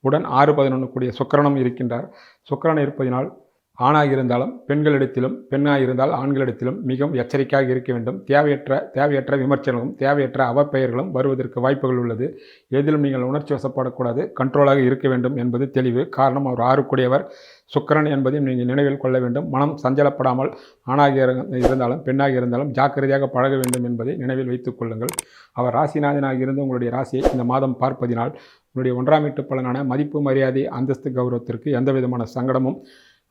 உடன் ஆறு பதினொன்று கூடிய சுக்கரனும் இருக்கின்றார். சுக்கரன் இருப்பதினால் ஆணாக இருந்தாலும் பெண்களிடத்திலும் பெண்ணாக இருந்தால் ஆண்களிடத்திலும் மிகவும் எச்சரிக்கையாக இருக்க வேண்டும். தேவையற்ற தேவையற்ற விமர்சனங்களும் தேவையற்ற அவப்பெயர்களும் வருவதற்கு வாய்ப்புகள் உள்ளது. எதிலும் நீங்கள் உணர்ச்சி வசப்படக்கூடாது கண்ட்ரோலாக இருக்க வேண்டும் என்பது தெளிவு. காரணம் அவர் ஆறுக்குடையவர். சுக்கிரன் என்பதையும் நீங்கள் நினைவில் கொள்ள வேண்டும். மனம் சஞ்சலப்படாமல் ஆணாக இருந்தாலும் பெண்ணாக இருந்தாலும் ஜாக்கிரதையாக பழக வேண்டும் என்பதை நினைவில் வைத்துக் கொள்ளுங்கள். அவர் ராசிநாதனாக இருந்து உங்களுடைய ராசியை இந்த மாதம் பார்ப்பதினால் உங்களுடைய ஒன்றாம் வீட்டு பலனான மதிப்பு மரியாதை அந்தஸ்து கௌரவத்திற்கு எந்த விதமான சங்கடமும்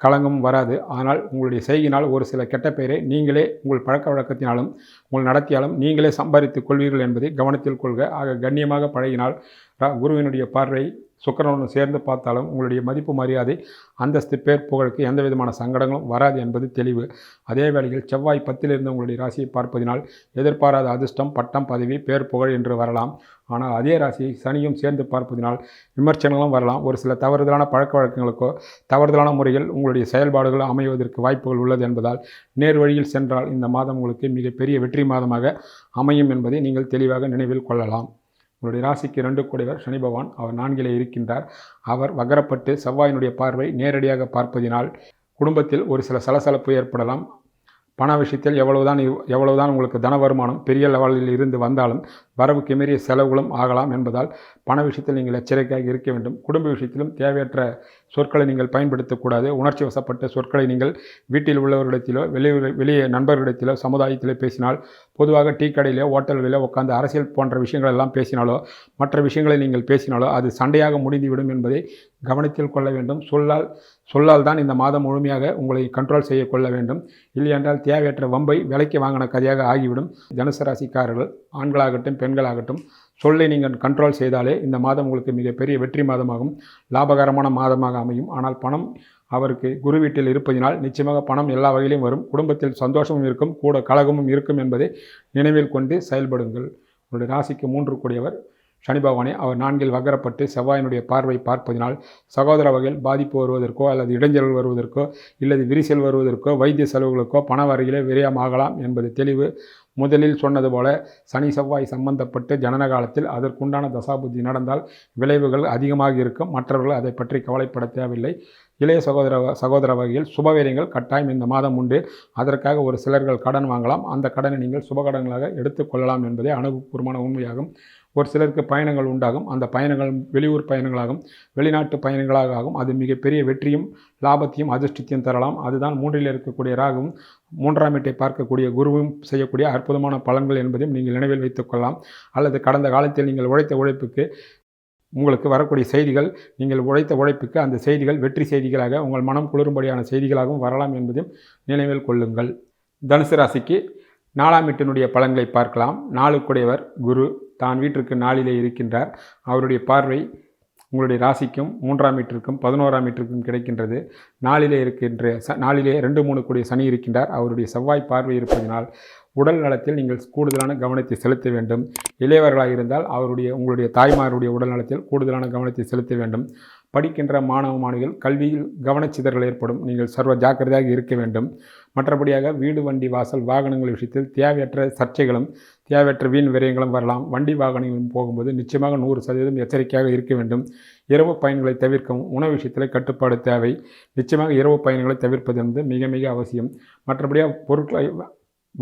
களங்கமும் வராது. ஆனால் உங்களுடைய செய்கினால் ஒரு சில கெட்ட பெயரை நீங்களே உங்கள் பழக்க வழக்கத்தினாலும் உங்கள் நடத்தியாலும் நீங்களே சம்பாதித்துக் கொள்வீர்கள் என்பதை கவனத்தில் கொள்க. ஆக கண்ணியமாக பழகினால் குருவினுடைய பார்வை சுக்கரனுடன் சேர்ந்து பார்த்தாலும் உங்களுடைய மதிப்பு மரியாதை அந்தஸ்து பேர் புகழுக்கு எந்த விதமான சங்கடங்களும் வராது என்பது தெளிவு. அதே வேளையில் செவ்வாய் பத்திலிருந்து உங்களுடைய ராசியை பார்ப்பதினால் எதிர்பாராத அதிர்ஷ்டம் பட்டம் பதவி பேர் புகழ் என்று வரலாம். ஆனால் அதே ராசியை சனியும் சேர்ந்து பார்ப்பதினால் விமர்சனங்களும் வரலாம். ஒரு சில தவறுதலான பழக்க வழக்கங்களுக்கோ தவறுதலான முறையில் உங்களுடைய செயல்பாடுகள் அமைவதற்கு வாய்ப்புகள் உள்ளது என்பதால் நேர் வழியில் சென்றால் இந்த மாதம் உங்களுக்கு மிகப்பெரிய வெற்றி மாதமாக அமையும் என்பதை நீங்கள் தெளிவாக நினைவில் கொள்ளலாம். உங்களுடைய ராசிக்கு ரெண்டு கூடியவர் சனி பகவான் அவர் நான்கிலே இருக்கின்றார். அவர் வகரப்பட்டு செவ்வாயினுடைய பார்வை நேரடியாக பார்ப்பதினால் குடும்பத்தில் ஒரு சில சலசலப்பு ஏற்படலாம். பண விஷயத்தில் எவ்வளவுதான் இவ்- எவ்வளவுதான் உங்களுக்கு தன வருமானம் பெரிய லெவலில் இருந்து வந்தாலும் வரவுக்கு மீறிய செலவுகளும் ஆகலாம் என்பதால் பண விஷயத்தில் நீங்கள் எச்சரிக்கையாக இருக்க வேண்டும். குடும்ப விஷயத்திலும் தேவையற்ற சொற்களை நீங்கள் பயன்படுத்தக்கூடாது. உணர்ச்சி வசப்பட்ட சொற்களை நீங்கள் வீட்டில் உள்ளவர்களிடத்திலோ வெளியே வெளியே நண்பர்களிடத்திலோ சமுதாயத்திலோ பேசினால் பொதுவாக டீ கடையிலோ ஹோட்டல்களிலோ உட்காந்து அரசியல் போன்ற விஷயங்கள் எல்லாம் பேசினாலோ மற்ற விஷயங்களை நீங்கள் பேசினாலோ அது சண்டையாக முடிந்துவிடும் என்பதை கவனத்தில் கொள்ள வேண்டும். சொல்லால் சொல்லால் தான் இந்த மாதம் முழுமையாக உங்களை கண்ட்ரோல் செய்ய கொள்ள வேண்டும். இல்லையென்றால் தேவையற்ற வம்பை விலைக்கு வாங்கின கதையாக ஆகிவிடும். தனுசராசிக்காரர்கள் ஆண்களாகட்டும் பெண் பெண்களாகட்டும் சொல்லை நீங்கள் கண்ட்ரோல் செய்தாலே இந்த மாதம் உங்களுக்கு மிகப்பெரிய வெற்றி மாதமாகும் லாபகரமான மாதமாக அமையும். ஆனால் பணம் அவருக்கு குரு வீட்டில் இருப்பதினால் நிச்சயமாக பணம் எல்லா வகையிலும் வரும். குடும்பத்தில் சந்தோஷமும் இருக்கும் கூட கழகமும் இருக்கும் என்பதை நினைவில் கொண்டு செயல்படுங்கள். உங்களுடைய ராசிக்கு மூன்று கூடியவர். சனி பகவானே அவர் நான்கில் வகரப்பட்டு செவ்வாயினுடைய பார்வை பார்ப்பதினால் சகோதர வகையில் பாதிப்பு வருவதற்கோ அல்லது இடைஞ்சல் வருவதற்கோ இல்லது விரிசல் வருவதற்கோ வைத்திய செலவுகளுக்கோ பண வரையிலே விரயமாகலாம் என்பது தெளிவு. முதலில் சொன்னது போல சனி செவ்வாய் சம்பந்தப்பட்டு ஜனன காலத்தில் அதற்குண்டான தசாபுத்தி நடந்தால் விளைவுகள் அதிகமாக இருக்கும். மற்றவர்கள் அதை பற்றி கவலைப்பட தேவையில்லை. இளைய சகோதர சகோதர வகையில் சுபவீரியங்கள் கட்டாயம் இந்த மாதம் உண்டு. அதற்காக ஒரு சிலர்கள் கடன் வாங்கலாம். அந்த கடனை நீங்கள் சுபகடன்களாக எடுத்துக்கொள்ளலாம் என்பதே அனுபவபூர்வமான உண்மையாகும். ஒரு சிலருக்கு பயணங்கள் உண்டாகும். அந்த பயணங்கள் வெளியூர் பயணங்களாகும் வெளிநாட்டு பயணங்களாக ஆகும் அது மிகப்பெரிய வெற்றியும் லாபத்தையும் அதிர்ஷ்டத்தையும் தரலாம். அதுதான் மூன்றில் இருக்கக்கூடிய ராகும் மூன்றாம் வீட்டை பார்க்கக்கூடிய குருவும் செய்யக்கூடிய அற்புதமான பலன்கள் என்பதையும் நீங்கள் நினைவில் வைத்துக் கொள்ளலாம். அல்லது கடந்த காலத்தில் நீங்கள் உழைத்த உழைப்புக்கு உங்களுக்கு வரக்கூடிய செய்திகள் நீங்கள் உழைத்த உழைப்புக்கு அந்த செய்திகள் வெற்றி செய்திகளாக உங்கள் மனம் குளிரும்படியான செய்திகளாகவும் வரலாம் என்பதையும் நினைவில் கொள்ளுங்கள். தனுசு ராசிக்கு நாலாம் வீட்டினுடைய பலன்களை பார்க்கலாம். நாளுக்குடையவர் குரு தான் வீட்டிற்கு நாளிலே இருக்கின்றார். அவருடைய பார்வை உங்களுடைய ராசிக்கும் மூன்றாம் வீட்டிற்கும் பதினோராம் வீட்டிற்கும் கிடைக்கின்றது. நாளிலே இருக்கின்ற ச நாளிலே ரெண்டு மூணு கூடிய சனி இருக்கின்றார். அவருடைய செவ்வாய் பார்வை இருப்பதனால் உடல் நலத்தில் நீங்கள் கூடுதலான கவனத்தை செலுத்த வேண்டும். இளையவர்களாக இருந்தால் அவருடைய உங்களுடைய தாய்மாருடைய உடல் நலத்தில் கூடுதலான கவனத்தை செலுத்த வேண்டும். படிக்கின்ற மாணவ மாணவிகள் கல்வியில் கவனச்சிதறல் ஏற்படும். நீங்கள் சர்வ ஜாக்கிரதையாக இருக்க வேண்டும். மற்றபடியாக வீடு வண்டி வாசல் வாகனங்கள் விஷயத்தில் தேவையற்ற சர்ச்சைகளும் தேவையற்ற வீண் விரயங்களும் வரலாம். வண்டி வாகனங்களும் போகும்போது நிச்சயமாக நூறு சதவீதம் எச்சரிக்கையாக இருக்க வேண்டும். இரவு பயன்களை தவிர்க்கவும். உணவு விஷயத்தில் கட்டுப்பாடு தேவை. நிச்சயமாக இரவு பயன்களை தவிர்ப்பது என்பது மிக மிக அவசியம். மற்றபடியாக பொருட்களை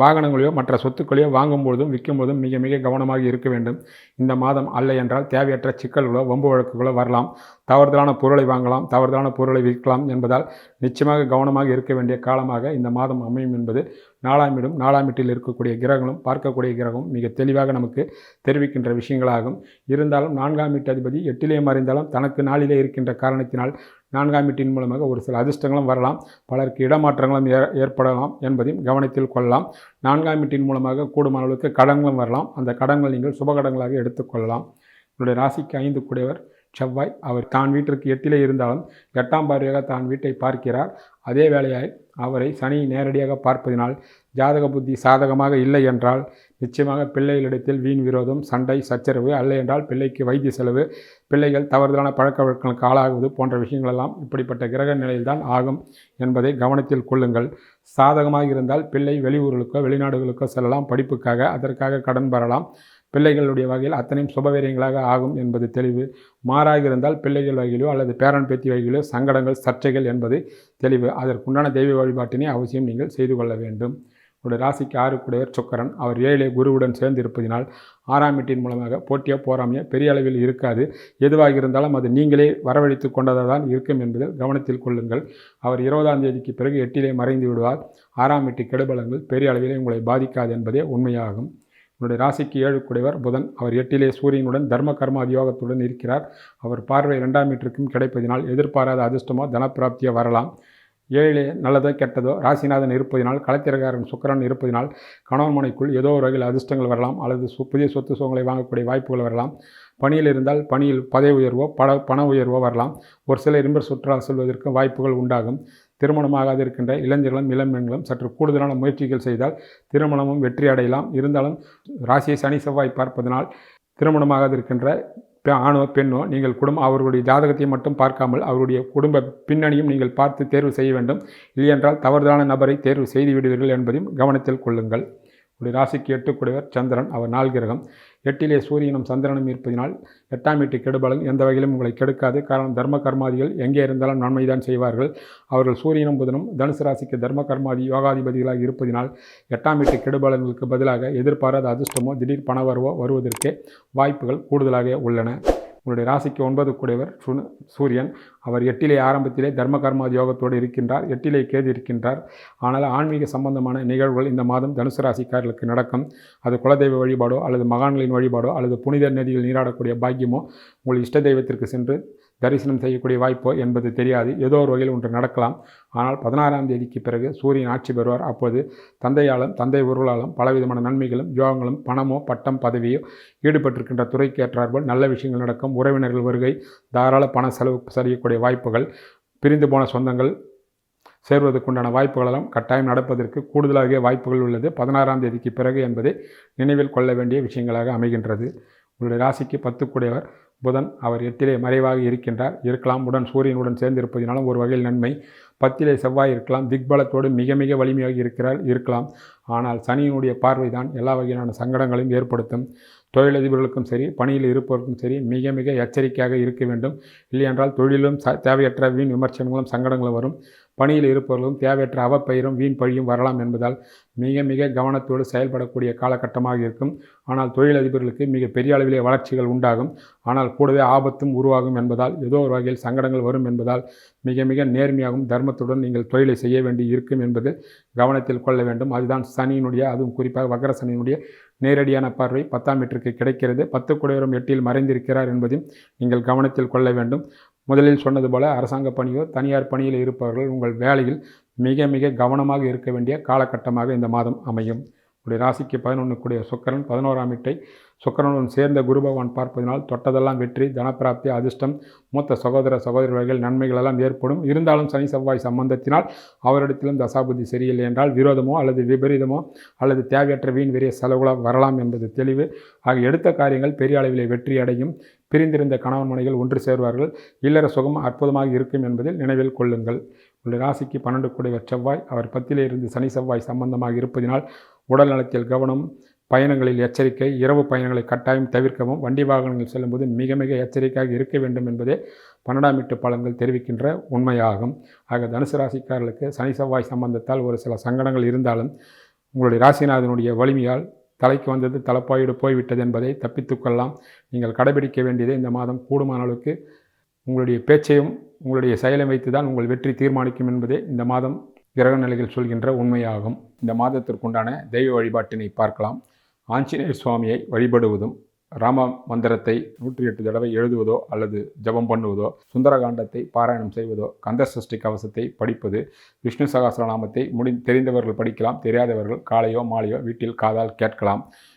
வாகனங்களையோ மற்ற சொத்துக்களையோ வாங்கும்பொழுதும் விற்கும்போதும் மிக மிக கவனமாக இருக்க வேண்டும். இந்த மாதம் அல்ல என்றால் தேவையற்ற சிக்கல்களோ வம்பு வழக்குகளோ வரலாம். தவறுதலான பொருளை வாங்கலாம் தவறுதலான பொருளை விற்கலாம் என்பதால் நிச்சயமாக கவனமாக இருக்க வேண்டிய காலமாக இந்த மாதம் அமையும் என்பது நாலாம் இடம் நாலாம் வீட்டில் இருக்கக்கூடிய கிரகங்களும் பார்க்கக்கூடிய கிரகம் மிக தெளிவாக நமக்கு தெரிவிக்கின்ற விஷயங்களாகும். இருந்தாலும் நான்காம் வீட்டு அதிபதி எட்டிலே மறைந்தாலும் தனக்கு நாளிலே இருக்கின்ற காரணத்தினால் நான்காம் வீட்டின் மூலமாக ஒரு சில அதிர்ஷ்டங்களும் வரலாம். பலருக்கு இடமாற்றங்களும் ஏ ஏற்படலாம் என்பதையும் கவனத்தில் கொள்ளலாம். நான்காம் வீட்டின் மூலமாக கூடுமான அளவுக்கு கடன்களும் வரலாம். அந்த கடன்கள் நீங்கள் சுபகடங்களாக எடுத்துக்கொள்ளலாம் உங்களுடைய ராசிக்கு ஐந்து கூடியவர் செவ்வாய். அவர் தான் வீட்டிற்கு எட்டிலே இருந்தாலும் எட்டாம் பார்வையாக தான் வீட்டை பார்க்கிறார். அதே வேளையாய் அவரை சனி நேரடியாக பார்ப்பதினால் ஜாதக புத்தி சாதகமாக இல்லை என்றால் நிச்சயமாக பிள்ளைகளிடத்தில் வீண் விரோதம் சண்டை சச்சரவு அல்ல என்றால் பிள்ளைக்கு வைத்திய செலவு பிள்ளைகள் தவறுதலான பழக்க வழக்கங்களுக்கு ஆளாகுவது போன்ற விஷயங்களெல்லாம் இப்படிப்பட்ட கிரக நிலையில்தான் ஆகும் என்பதை கவனத்தில் கொள்ளுங்கள். சாதகமாக இருந்தால் பிள்ளை வெளியூர்களுக்கோ வெளிநாடுகளுக்கோ செல்லலாம். படிப்புக்காக அதற்காக கடன் பெறலாம். பிள்ளைகளுடைய வகையில் அத்தனையும் சுபவீரியங்களாக ஆகும் என்பது தெளிவு. மாறாக இருந்தால் பிள்ளைகள் வகையிலோ அல்லது பேரன் பேத்தி வகையிலோ சங்கடங்கள் சர்ச்சைகள் என்பது தெளிவு. அதற்குண்டான தெய்வ வழிபாட்டினை அவசியம் நீங்கள் செய்து கொள்ள வேண்டும். உடைய ராசிக்கு ஆறு ஆறுக்குடையவர் சுக்கரன். அவர் ஏழை குருவுடன் சேர்ந்து இருப்பதினால் ஆறாம் வீட்டின் மூலமாக போட்டியோ போராமையோ பெரிய அளவில் இருக்காது. எதுவாக இருந்தாலும் அது நீங்களே வரவழைத்து கொண்டதாக தான் இருக்கும் என்பதில் கவனத்தில் கொள்ளுங்கள். அவர் இருபதாம் தேதிக்கு பிறகு எட்டிலே மறைந்து விடுவார். ஆறாம் வீட்டு கெடுபலங்கள் பெரிய அளவிலே உங்களை பாதிக்காது என்பதே உண்மையாகும். உன்னுடைய ராசிக்கு ஏழு குடைவர் புதன். அவர் எட்டிலே சூரியனுடன் தர்ம கர்ம அதியோகத்துடன் இருக்கிறார். அவர் பார்வை இரண்டாம் மீட்டருக்கும் கிடைப்பதினால் எதிர்பாராத அதிர்ஷ்டமோ தனப்பிராப்தியோ வரலாம். ஏழு நல்லதோ கெட்டதோ ராசிநாதன் இருப்பதினால் களத்திரகாரன் சுக்கரன் இருப்பதினால் கணவன் மனைக்குள் ஏதோ ஒரு வகையில் அதிர்ஷ்டங்கள் வரலாம் அல்லது சு புதிய சொத்து சுகங்களை வாங்கக்கூடிய வாய்ப்புகள் வரலாம். பணியில் இருந்தால் பணியில் பதவி உயர்வோ பட பண உயர்வோ வரலாம். ஒரு சில இரும்பர் சுற்றுலா செல்வதற்கு வாய்ப்புகள் உண்டாகும். திருமணமாகாது இருக்கின்ற இளைஞர்களும் இளம்பெண்களும் சற்று கூடுதலான முயற்சிகள் செய்தால் திருமணமும் வெற்றி அடையலாம். இருந்தாலும் ராசியை சனி செவ்வாய் பார்ப்பதனால் திருமணமாகாது இருக்கின்ற ஆணோ பெண்ணோ நீங்கள் குடும்பம் அவருடைய ஜாதகத்தை மட்டும் பார்க்காமல் அவருடைய குடும்ப பின்னணியும் நீங்கள் பார்த்து தேர்வு செய்ய வேண்டும். இல்லையென்றால் தவறுதலான நபரை தேர்வு செய்து விடுவீர்கள் என்பதையும் கவனத்தில் கொள்ளுங்கள். உடைய ராசிக்கு எட்டுக்குடையவர் சந்திரன் அவர் நாள் கிரகம். எட்டிலே சூரியனும் சந்திரனும் இருப்பதினால் எட்டாம் வீட்டு கெடுபலன் எந்த வகையிலும் உங்களை கெடுக்காது. காரணம் தர்ம கர்மாதிகள் எங்கே இருந்தாலும் நன்மைதான் செய்வார்கள். அவர்கள் சூரியனும் புதனும் தனுசு ராசிக்கு தர்ம கர்மாதி யோகாதிபதிகளாக இருப்பதினால் எட்டாம் வீட்டு கெடுபலன்களுக்கு பதிலாக எதிர்பாராத அதிர்ஷ்டமோ திடீர் பணவரவோ வருவதற்கு வாய்ப்புகள் கூடுதலாக உள்ளன. உங்களுடைய ராசிக்கு ஒன்பது கூடியவர் சூரியன். அவர் எட்டிலே ஆரம்பத்திலே தர்ம கர்மாதி யோகத்தோடு இருக்கின்றார். எட்டிலே கேது இருக்கின்றார். ஆனால் ஆன்மீக சம்பந்தமான நிகழ்வுகள் இந்த மாதம் தனுசு ராசிக்காரர்களுக்கு நடக்கும். அது குலதெய்வ வழிபாடோ அல்லது மகான்களின் வழிபாடோ அல்லது புனித நதியில் நீராடக்கூடிய பாக்கியமோ உங்கள் இஷ்ட தெய்வத்திற்கு சென்று தரிசனம் செய்யக்கூடிய வாய்ப்போ என்பது தெரியாது. ஏதோ ஒரு வகையில் ஒன்று நடக்கலாம். ஆனால் பதினாறாம் தேதிக்கு பிறகு சூரியன் ஆட்சி பெறுவார். அப்போது தந்தையாலும் தந்தை உருளாலும் பலவிதமான நன்மைகளும் யோகங்களும் பணமோ பட்டம் பதவியோ ஈடுபட்டிருக்கின்ற துறைக்கு ஏற்றார்கள் நல்ல விஷயங்கள் நடக்கும். உறவினர்கள் வருகை தாராள பண செலவு செய்யக்கூடிய வாய்ப்புகள் பிரிந்து போன சொந்தங்கள் சேர்வதற்குண்டான வாய்ப்புகளெல்லாம் கட்டாயம் நடப்பதற்கு கூடுதலாக வாய்ப்புகள் உள்ளது. பதினாறாம் தேதிக்கு பிறகு என்பதை நினைவில் கொள்ள வேண்டிய விஷயங்களாக அமைகின்றது. உங்களுடைய ராசிக்கு பத்துக்குடையவர் புதன் அவர் எட்டிலே மறைவாக இருக்கின்றார். இருக்கலாம் உடன் சூரியனுடன் சேர்ந்திருப்பதினாலும் ஒரு வகையில் நன்மை. பத்திலே செவ்வாய் இருக்கலாம். திக்பலத்தோடு மிக மிக வலிமையாக இருக்கிறார் இருக்கலாம். ஆனால் சனியினுடைய பார்வை தான் எல்லா வகையிலான சங்கடங்களையும் ஏற்படுத்தும். தொழிலதிபர்களுக்கும் சரி பணியில் இருப்பவருக்கும் சரி மிக மிக எச்சரிக்கையாக இருக்க வேண்டும். இல்லையென்றால் தொழிலும் ச தேவையற்ற வீண் விமர்சனங்களும் சங்கடங்களும் வரும். பணியில் இருப்பவர்களும் தேவையற்ற அவப்பயிரும் வீண் பழியும் வரலாம் என்பதால் மிக மிக கவனத்தோடு செயல்படக்கூடிய காலகட்டமாக இருக்கும். ஆனால் தொழிலதிபர்களுக்கு மிக பெரிய அளவிலே வளர்ச்சிகள் உண்டாகும். ஆனால் கூடவே ஆபத்தும் உருவாகும் என்பதால் ஏதோ ஒரு வகையில் சங்கடங்கள் வரும் என்பதால் மிக மிக நேர்மையாகவும் தர்மத்துடன் நீங்கள் தொழிலை செய்ய வேண்டி இருக்கும் என்பது கவனத்தில் கொள்ள வேண்டும். அதுதான் சனியினுடைய அதுவும் குறிப்பாக வக்கர சனியினுடைய நேரடியான பார்வை. பத்தாம் வீட்டிற்கு கிடைக்கிறது. பத்து குடையரும் எட்டில் மறைந்திருக்கிறார் என்பதையும் நீங்கள் கவனத்தில் கொள்ள வேண்டும். முதலில் சொன்னது போல அரசாங்க பணியோ தனியார் பணியில் இருப்பவர்கள் உங்கள் வேலையில் மிக மிக கவனமாக இருக்க வேண்டிய காலகட்டமாக இந்த மாதம் அமையும். உடைய ராசிக்கு பதினொன்று கூடிய சுக்கரன் பதினோராம் வீட்டை சுக்கரனுடன் சேர்ந்த குருபகவான் பார்ப்பதனால் தொட்டதெல்லாம் வெற்றி தனப்பிராப்தி அதிர்ஷ்டம் மூத்த சகோதர சகோதரர்கள் நன்மைகள் எல்லாம் ஏற்படும். இருந்தாலும் சனி செவ்வாய் சம்பந்தத்தினால் அவரிடத்திலும் தசாபுத்தி சரியில்லை என்றால் விரோதமோ அல்லது விபரீதமோ அல்லது தேவையற்ற வீண் வெறிய செலவுகளாக வரலாம் என்பது தெளிவு. ஆக எடுத்த காரியங்கள் பெரிய அளவிலே வெற்றி அடையும் பிரிந்திருந்த கணவன் மனைகள் ஒன்று சேர்வார்கள். இல்லற சுகம் அற்புதமாக இருக்கும் என்பதில் நினைவில் கொள்ளுங்கள். உங்கள் ராசிக்கு பன்னெண்டு கூடிய செவ்வாய் அவர் பத்திலே இருந்து சனி செவ்வாய் சம்பந்தமாக இருப்பதினால் உடல் நலத்தில் கவனம் பயணங்களில் எச்சரிக்கை இரவு பயணங்களை கட்டாயம் தவிர்க்கவும் வண்டி வாகனங்கள் செல்லும்போது மிக மிக எச்சரிக்கையாக இருக்க வேண்டும் என்பதே பன்னெண்டாம் வீட்டு பலன்கள் தெரிவிக்கின்ற உண்மையாகும். ஆக தனுசு ராசிக்காரர்களுக்கு சனி செவ்வாய் சம்பந்தத்தால் ஒரு சில சங்கடங்கள் இருந்தாலும் உங்களுடைய ராசிநாதனுடைய வலிமையால் தலைக்கு வந்தது தலைப்பாயோடு போய்விட்டது என்பதை தப்பித்துக்கொள்ளலாம் நீங்கள் கடைபிடிக்க வேண்டியது இந்த மாதம் கூடுமான அளவுக்கு உங்களுடைய பேச்சையும் உங்களுடைய செயலை வைத்து தான் உங்கள் வெற்றி தீர்மானிக்கும் என்பதே இந்த மாதம் கிரக நிலைகள் சொல்கின்ற உண்மையாகும். இந்த மாதத்திற்குண்டான தெய்வ வழிபாட்டினை பார்க்கலாம். ஆஞ்சநேயர் சுவாமியை வழிபடுவதும் ராம மந்திரத்தை நூற்றி எட்டு தடவை எழுதுவதோ அல்லது ஜபம் பண்ணுவதோ சுந்தரகாண்டத்தை பாராயணம் செய்வதோ கந்த சஷ்டி கவசத்தை படிப்பது விஷ்ணு சகசிரநாமத்தை முடி தெரிந்தவர்கள் படிக்கலாம் தெரியாதவர்கள் காலையோ மாலையோ வீட்டில் காதால் கேட்கலாம்.